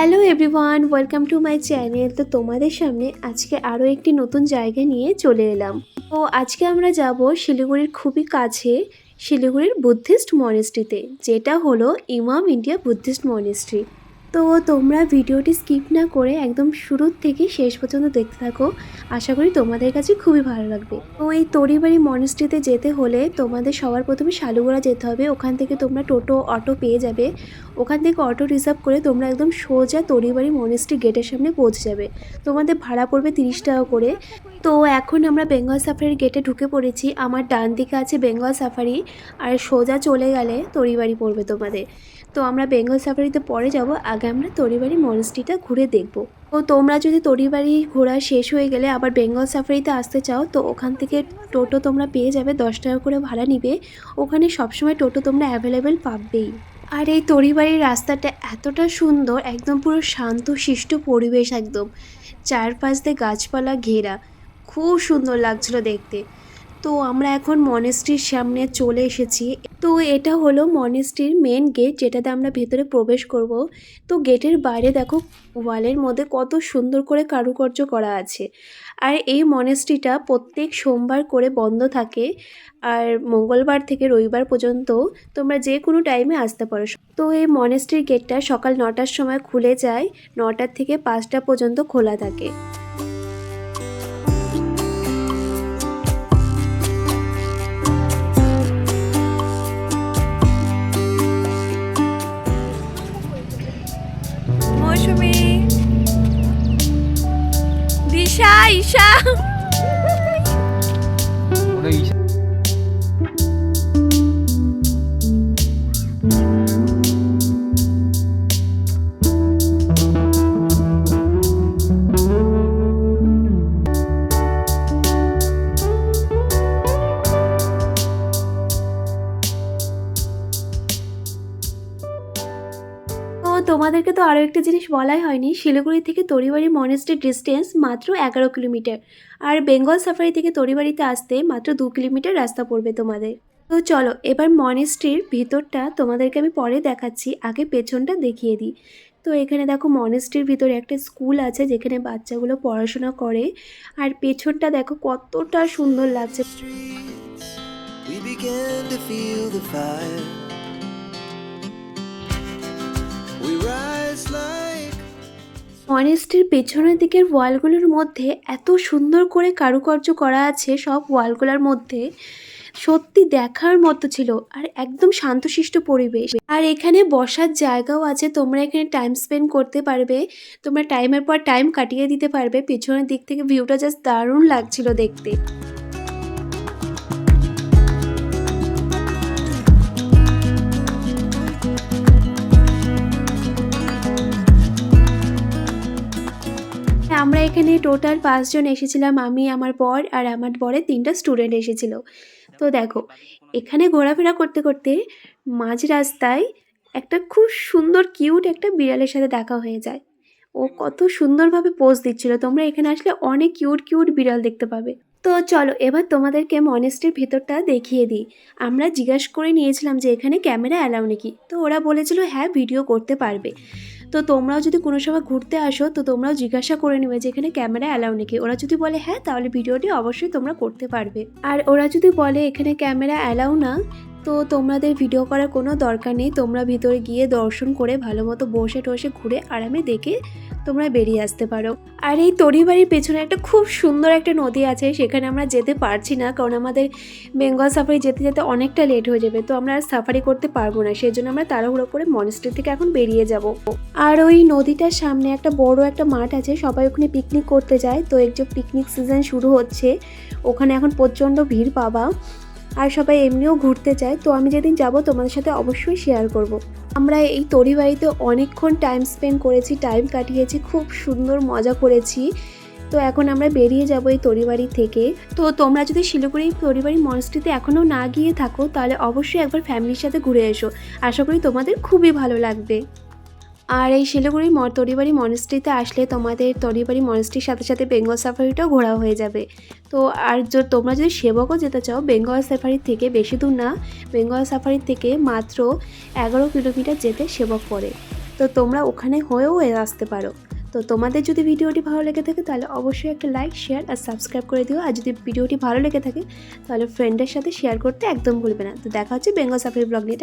Hello everyone, welcome to my channel. তো তোমাদের সামনে আজকে আরও একটি নতুন জায়গা নিয়ে চলে এলাম। তো আজকে আমরা যাব শিলিগুড়ির খুবই কাছে শিলিগুড়ির বুদ্ধিস্ট মনেস্ট্রিতে, যেটা হলো ইমাম ইন্ডিয়া বুদ্ধিস্ট মনেস্ট্রি। তো তোমরা ভিডিওটি স্কিপ না করে একদম শুরুর থেকে শেষ পর্যন্ত দেখতে থাকো। আশা করি তোমাদের কাছে খুবই ভালো লাগবে। তো এই তরিবাড়ি মনেস্ট্রিতে যেতে হলে তোমাদের সবার প্রথমে শালুগোড়া যেতে হবে। ওখান থেকে তোমরা টোটো, অটো পেয়ে যাবে। ওখান থেকে অটো রিজার্ভ করে তোমরা একদম সোজা তরিবাড়ি মনেস্ট্রি গেটের সামনে পৌঁছে যাবে। তোমাদের ভাড়া পড়বে তিরিশ টাকা করে। তো এখন আমরা বেঙ্গল সাফারির গেটে ঢুকে পড়েছি। আমার ডান দিকে আছে বেঙ্গল সাফারি আর সোজা চলে গেলে তরিবাড়ি পড়বে তোমাদের। তো আমরা বেঙ্গল সাফারিতে পরে যাব। আগে আমরা তরিবাড়ি মনেস্ট্রিটা ঘুরে দেখব। তো তোমরা যদি তরিবাড়ি ঘোরা শেষ হয়ে গেলে আবার বেঙ্গল সাফারিতে আসতে চাও, তো ওখান থেকে টোটো তোমরা পেয়ে যাবে, দশ টাকা করে ভাড়া নিবে। ওখানে সবসময় টোটো তোমরা অ্যাভেলেবেল পাবেই। আর এই তরিবাড়ির রাস্তাটা এতটা সুন্দর, একদম পুরো শান্ত, শিষ্ট পরিবেশ একদম। চারপাশ দিয়ে গাছপালা ঘেরা। খুব সুন্দর লাগছিল দেখতে। তো আমরা এখন মনেস্ট্রির সামনে চলে এসেছি। তো এটা হলো মনেস্ট্রির মেন গেট যেটাতে আমরা ভেতরে প্রবেশ করব। তো গেটের বাইরে দেখো ওয়ালের মধ্যে কত সুন্দর করে কারুকার্য করা আছে। আর এই মনেস্ট্রিটা প্রত্যেক সোমবার করে বন্ধ থাকে। আর মঙ্গলবার থেকে রবিবার পর্যন্ত তোমরা যে কোনো টাইমে আসতে পারো। তো এই মনেস্ট্রির গেটটা সকাল নটার সময় খুলে যায়। নটার থেকে পাঁচটা পর্যন্ত খোলা থাকে। মৌসুমি দিশা ঈশা তোমাদেরকে তো আরও একটা জিনিস বলাই হয়নি, শিলিগুড়ি থেকে তরিবাড়ি মনেস্ট্রির ডিস্টেন্স মাত্র এগারো কিলোমিটার আর বেঙ্গল সাফারি থেকে তরিবাড়িতে আসতে মাত্র দু কিলোমিটার রাস্তা পড়বে তোমাদের। তো চলো, এবার মনেস্ট্রির ভিতরটা তোমাদেরকে আমি পরে দেখাচ্ছি, আগে পেছনটা দেখিয়ে দিই। তো এখানে দেখো মনেস্ট্রির ভিতরে একটা স্কুল আছে যেখানে বাচ্চাগুলো পড়াশোনা করে আর পেছনটা দেখো কতটা সুন্দর লাগছে। মনেস্ট্রির পেছনের দিকের ওয়ালগুলোর মধ্যে এত সুন্দর করে কারুকার্য করা আছে সব ওয়ালগুলোর মধ্যে। সত্যি দেখার মতো ছিল আর একদম শান্তশিষ্ট পরিবেশ। আর এখানে বসার জায়গাও আছে, তোমরা এখানে টাইম স্পেন্ড করতে পারবে। তোমরা টাইমের পর টাইম কাটিয়ে দিতে পারবে। পেছনের দিক থেকে ভিউটা জাস্ট দারুণ লাগছিল দেখতে। আমরা এখানে টোটাল পাঁচজন এসেছিলাম, আমি, আমার বর আর আমার বরের তিনটা স্টুডেন্ট এসেছিল। তো দেখো, এখানে ঘোরাফেরা করতে করতে মাঝ রাস্তায় একটা খুব সুন্দর কিউট একটা বিড়ালের সাথে দেখা হয়ে যায়। ও কত সুন্দরভাবে পোজ দিচ্ছিল, তোমরা এখানে আসলে অনেক কিউট কিউট বিড়াল দেখতে পাবে। তো চলো, এবার তোমাদেরকে মনেস্ট্রির ভেতরটা দেখিয়ে দিই। আমরা জিজ্ঞাসা করে নিয়েছিলাম যে এখানে ক্যামেরা অ্যালাউ নাকি? তো ওরা বলেছিল হ্যাঁ ভিডিও করতে পারবে। তো তোমরাও যদি কোনো সময় ঘুরতে আসো, তো তোমরাও জিজ্ঞাসা করে নেবে যে এখানে ক্যামেরা অ্যালাউ নাকি। ওরা যদি বলে হ্যাঁ তাহলে ভিডিওটি অবশ্যই তোমরা করতে পারবে। আর ওরা যদি বলে, এখানে ক্যামেরা অ্যালাউ না, তো তোমাদের ভিডিও করার কোনো দরকার নেই। তোমরা ভিতরে গিয়ে দর্শন করে ভালো মতো বসে টসে ঘুরে আরামে দেখে তোমরা বেরিয়ে আসতে পারো। আর এই তরিবাড়ির পেছনে একটা খুব সুন্দর একটা নদী আছে, সেখানে আমরা যেতে পারছি না, কারণ আমাদের বেঙ্গল সাফারি যেতে যেতে অনেকটা লেট হয়ে যাবে, তো আমরা আর সাফারি করতে পারব না, সেই জন্য আমরা তাড়াহুড়ো করে মনেস্ট্রি থেকে এখন বেরিয়ে যাব। আর ওই নদীটার সামনে একটা বড় একটা মাঠ আছে, সবাই ওখানে পিকনিক করতে যায়, তো একটু পিকনিক সিজন শুরু হচ্ছে, ওখানে এখন প্রচণ্ড ভিড় পাবা। আর সবাই এমনিও ঘুরতে চায়, তো আমি যেদিন যাব তোমাদের সাথে অবশ্যই শেয়ার করব। আমরা এই তরিবাড়িতে অনেকক্ষণ টাইম স্পেন্ড করেছি টাইম কাটিয়েছি, খুব সুন্দর মজা করেছি। তো এখন আমরা বেরিয়ে যাব এই তরিবাড়ি থেকে। তো তোমরা যদি শিলিগুড়ি তরিবাড়ি মনস্ট্রিতে এখনও না গিয়ে থাকো, তাহলে অবশ্যই একবার ফ্যামিলির সাথে ঘুরে এসো। আশা করি তোমাদের খুবই ভালো লাগবে। আর এই শিলিগুড়ি ম, তরিবাড়ি মনেস্ট্রিতে আসলে তোমাদের তরিবাড়ি মনেস্ট্রির সাথে সাথে বেঙ্গল সাফারিটাও ঘোরা হয়ে যাবে। তো আর তোমরা যদি সেবকও যেতে চাও, বেঙ্গল সাফারির থেকে বেশি দূর না, বেঙ্গল সাফারির থেকে মাত্র এগারো কিলোমিটার যেতে সেবক পড়ে তো তোমরা ওখানে হয়েও আসতে পারো। তো তোমাদের যদি ভিডিওটি ভালো লেগে থাকে, তাহলে অবশ্যই একটা লাইক শেয়ার আর সাবস্ক্রাইব করে দিও। আর যদি ভিডিওটি ভালো লেগে থাকে, তাহলে ফ্রেন্ডের সাথে শেয়ার করতে একদম ভুলবে না। তো দেখা হচ্ছে বেঙ্গল সাফারি ব্লগ নিয়ে।